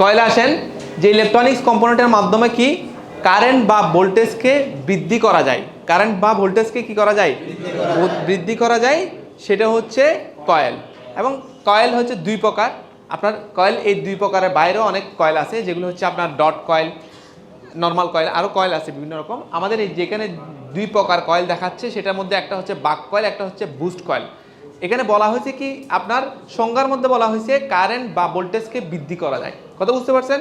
কয়লা আসেন? যে ইলেকট্রনিক্স কম্পোনেন্টের মাধ্যমে কি কারেন্ট বা ভোল্টেজকে বৃদ্ধি করা যায়? কারেন্ট বা ভোল্টেজকে কি করা যায়? বৃদ্ধি করা যায়, সেটা হচ্ছে কয়েল এবং কয়েল হচ্ছে দুই প্রকার। আপনার কয়েল এই দুই প্রকারের বাইরেও অনেক কয়েল আছে, যেগুলো হচ্ছে আপনার ডট কয়েল নর্মাল কয়েল আরও কয়েল আছে বিভিন্ন রকম। আমাদের এই যেখানে দুই প্রকার কয়েল দেখাচ্ছে, সেটার মধ্যে একটা হচ্ছে বাক কয়েল একটা হচ্ছে বুস্ট কয়েল এখানে বলা হয়েছে কি, আপনার সংজ্ঞার মধ্যে বলা হয়েছে কারেন্ট বা ভোল্টেজকে বৃদ্ধি করা যায়। কথা বুঝতে পারছেন?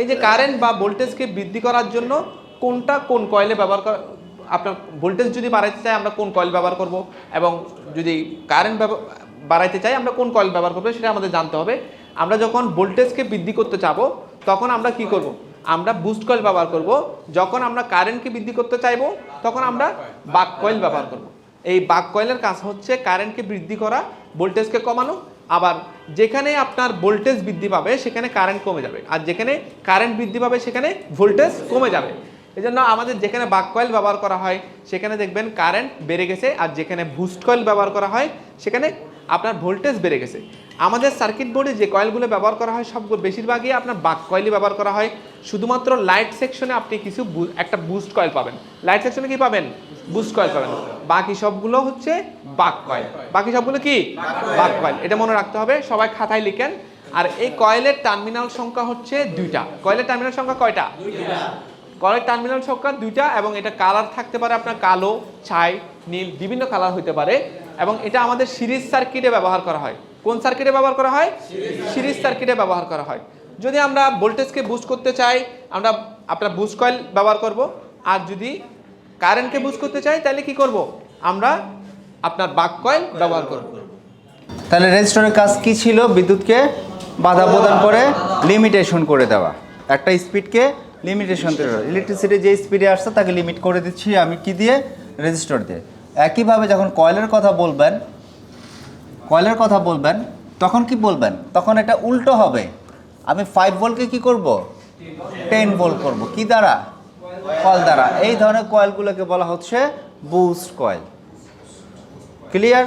এই যে কারেন্ট বা ভোল্টেজকে বৃদ্ধি করার জন্য কোনটা কোন কয়েলে ব্যবহার করা আপনার ভোল্টেজ যদি বাড়াইতে চাই, আমরা কোন কয়েল ব্যবহার করব? এবং যদি কারেন্ট বাড়াইতে চাই, আমরা কোন কয়েল ব্যবহার করব? সেটা আমাদের জানতে হবে। আমরা যখন ভোল্টেজকে বৃদ্ধি করতে চাবো, তখন আমরা কি করব? আমরা বুস্ট কয়েল ব্যবহার করব। যখন আমরা কারেন্টকে বৃদ্ধি করতে চাইব, তখন আমরা বাক কয়েল ব্যবহার করব। এই বাক কয়েলের কাজ হচ্ছে কারেন্টকে বৃদ্ধি করা, ভোল্টেজকে কমানো, আবার যেখানে আপনার ভোল্টেজ বৃদ্ধি পাবে সেখানে কারেন্ট কমে যাবে, আর যেখানে কারেন্ট বৃদ্ধি পাবে সেখানে ভোল্টেজ কমে যাবে। এই জন্য আমাদের যেখানে বাক কয়েল ব্যবহার করা হয়, সেখানে দেখবেন কারেন্ট বেড়ে গেছে, আর যেখানে বুস্ট কয়েল ব্যবহার করা হয়, সেখানে আপনার ভোল্টেজ বেড়ে গেছে। আমাদের সার্কিট বোর্ডে যে কয়েলগুলো ব্যবহার করা হয় সব বেশিরভাগই আপনার বাক কয়েলই ব্যবহার করা হয়। শুধুমাত্র লাইট সেকশনে আপনি কিছু একটা বুস্ট কয়েল পাবেন। লাইট সেকশনে কি পাবেন? বুস্ট কয়েল পাবেন। বাকি সবগুলো হচ্ছে বাক কয়েল। বাকি সবগুলো কি? বাক কয়েল। এটা মনে রাখতে হবে, সবাই খাতায় লিখেন। আর এই কয়েলের টার্মিনাল সংখ্যা হচ্ছে দুইটা। কয়েলের টার্মিনাল সংখ্যা কয়টা? কয়েলের টার্মিনাল সংখ্যা দুইটা, এবং এটা কালার থাকতে পারে আপনার কালো, ছাই, নীল, বিভিন্ন কালার হতে পারে। এবং এটা আমাদের সিরিজ সার্কিটে ব্যবহার করা হয়। কোন সার্কিটে ব্যবহার করা হয়? সিরিজ সার্কিটে ব্যবহার করা হয়। যদি আমরা ভোল্টেজকে বুস্ট করতে চাই, আমরা আপনার বুস্ট কয়েল ব্যবহার করব। আর যদি কারেন্টকে বুঝ করতে চাই, তাহলে কি করব? আমরা আপনার বাক কয়েল ব্যবহার করব। তাহলে রেজিস্টরের কাজ কি ছিল? বিদ্যুৎকে বাধা প্রদান করে লিমিটেশন করে দেওয়া। একটা স্পিডকে লিমিটেশন ইলেকট্রিসিটি যে স্পিডে আসছে, তাকে লিমিট করে দিচ্ছি আমি কি দিয়ে? রেজিস্টর দিয়ে। একইভাবে যখন কয়েলের কথা বলবেন কয়েলের কথা বলবেন, তখন কি বলবেন? তখন এটা উল্টো হবে। আমি ফাইভ ভোল্টকে কি করব? টেন ভোল্ট করব। কি দ্বারা? কয়েল দ্বারা। এই ধরনের কয়েলগুলোকে বলা হচ্ছে বুস্ট কয়েল। ক্লিয়ার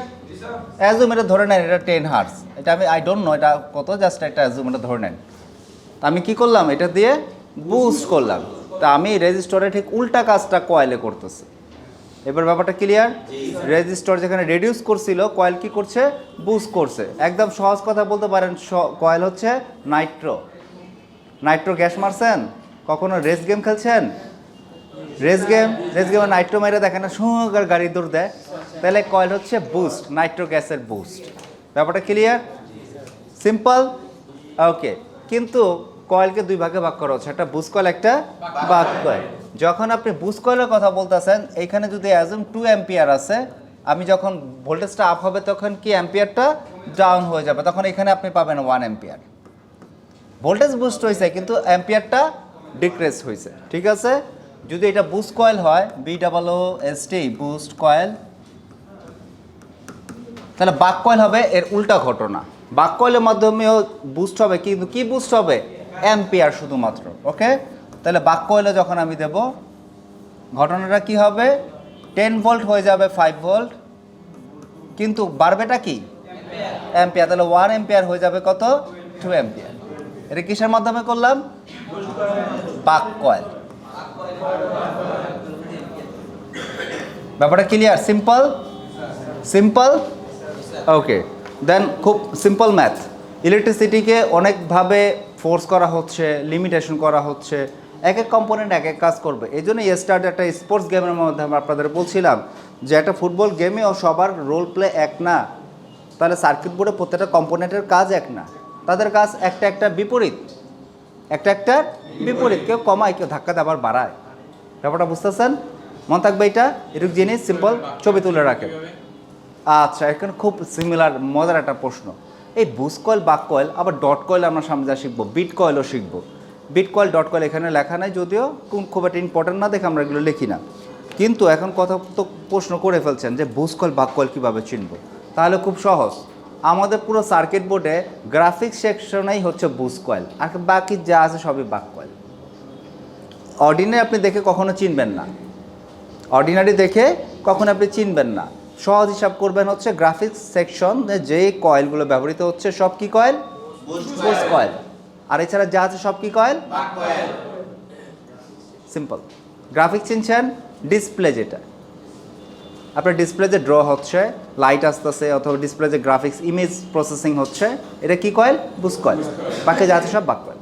অ্যাজুম এটা ধরে নেন এটা টেন হার্স এটা আমি আই ডোন্ট নো এটা কত জাস্ট একটা অ্যাজুম এটা ধরে নেন। তা আমি কি করলাম? এটা দিয়ে বুস্ট করলাম। তা আমি রেজিস্টরে ঠিক উল্টা কাজটা কয়েলে করতেছি। এবার ব্যাপারটা ক্লিয়ার রেজিস্টর যেখানে রেডিউস করছিল কয়েল কি করছে? বুস্ট করছে। একদম সহজ কথা বলতে পারেন কয়েল হচ্ছে নাইট্রো। নাইট্রো গ্যাস মারছেন? কখনো রেস গেম খেলছেন? রেস গেম রেস গেমে নাইট্রো মেরে দেখেন না, সুগার গাড়ি দৌড় দেয়। তাহলে কয়েল হচ্ছে বুস্ট নাইট্রো গ্যাসের বুস্ট ব্যাপারটা ক্লিয়ার সিম্পল ওকে কিন্তু কয়েলকে দুই ভাগে ভাগ করা হচ্ছে। একটা বুস্ট কয়েল একটা বাক কয়েল যখন আপনি বুস্ট কয়েলের কথা বলতেছেন এইখানে যদি অ্যাজুম টু অ্যাম্পিয়ার আছে, আমি যখন ভোল্টেজটা আপ হবে, তখন কি অ্যাম্পিয়ারটা ডাউন হয়ে যাবে? তখন এখানে আপনি পাবেন ওয়ান অ্যাম্পিয়ার ভোল্টেজ বুস্ট হয়েছে কিন্তু অ্যাম্পিয়ারটা ডিক্রেস হয়েছে ঠিক আছে? যদি এটা বুস্ট কয়েল হয় B double O S T boost coil তাহলে বাক কয়েল হবে এর উল্টা ঘটনা। বাক কয়েলের মাধ্যমেও বুস্ট হবে, কিন্তু কি বুস্ট হবে? অ্যাম্পিয়ার শুধুমাত্র ওকে তাহলে বাক কয়েলে যখন আমি দেব, ঘটনাটা কি হবে? টেন ভোল্ট হয়ে যাবে ফাইভ ভোল্ট কিন্তু বাড়বেটা কি? অ্যাম্পিয়ার তাহলে ওয়ান অ্যাম্পিয়ার হয়ে যাবে কত? টু অ্যাম্পিয়ার এটা কিসের মাধ্যমে করলাম? বাক কয়েল ব্যাপারটা clear simple simple okay then খুব সিম্পল ম্যাথ ইলেকট্রিসিটিকে অনেকভাবে ফোর্স করা হচ্ছে লিমিটেশন করা হচ্ছে, এক এক কম্পোনেন্ট এক এক কাজ করবে। এই জন্য স্টার্ট একটা স্পোর্টস গেমের মধ্যে আমরা আপনাদের বলছিলাম যে একটা ফুটবল গেমেও সবার রোল প্লে এক না। তাহলে সার্কিট বোর্ডে প্রত্যেকটা কম্পোনেন্টের কাজ এক না। তাদের কাজ একটা একটা বিপরীত। একটা একটা বিপরীত। কেউ কমায়, কেউ ধাক্কা আবার বাড়ায়। ব্যাপারটা বুঝতেছেন? মন থাকবে এটা? এরকম জিনিস সিম্পল ছবি তুলে রাখেন। আচ্ছা এখানে খুব সিমিলার মজার একটা প্রশ্ন। এই বুস কয়েল, বাক কয়েল, আবার ডট কয়েল আমরা সামনে যা শিখব, বিট কয়েলও শিখব। বিট কয়েল, ডট কয়েল এখানে লেখা নাই, যদিও কোন খুব একটা ইম্পর্টেন্ট না দেখে আমরা এগুলো লিখি না। কিন্তু এখন কথা তো প্রশ্ন করে ফেলছেন যে বুস কয়েল, বাক কয়েল কীভাবে চিনব? তাহলে খুব সহজ। আমাদের পুরো সার্কিট বোর্ডে গ্রাফিক্স সেকশনেই হচ্ছে বুস কয়েল, আর বাকি যা আছে সবই বাক কয়েল। অর্ডিনারি আপনি দেখে কখনো চিনবেন না। অর্ডিনারি দেখে কখনো আপনি চিনবেন না। সহজ হিসাব করবেন হচ্ছে গ্রাফিক্স সেকশন যে কয়েলগুলো ব্যবহৃত হচ্ছে, সব কি কয়েল বুস্ট কয়েল আর এছাড়া যা আছে সব কি কয়েল সিম্পল গ্রাফিক্স চিনছেন? ডিসপ্লে যেটা। আপনার ডিসপ্লে যে ড্র হচ্ছে লাইট আসতেছে অথবা ডিসপ্লে যে গ্রাফিক্স ইমেজ প্রসেসিং হচ্ছে, এটা কি কয়েল বুস কয়েল বাকি যা আছে সব বাক কয়েল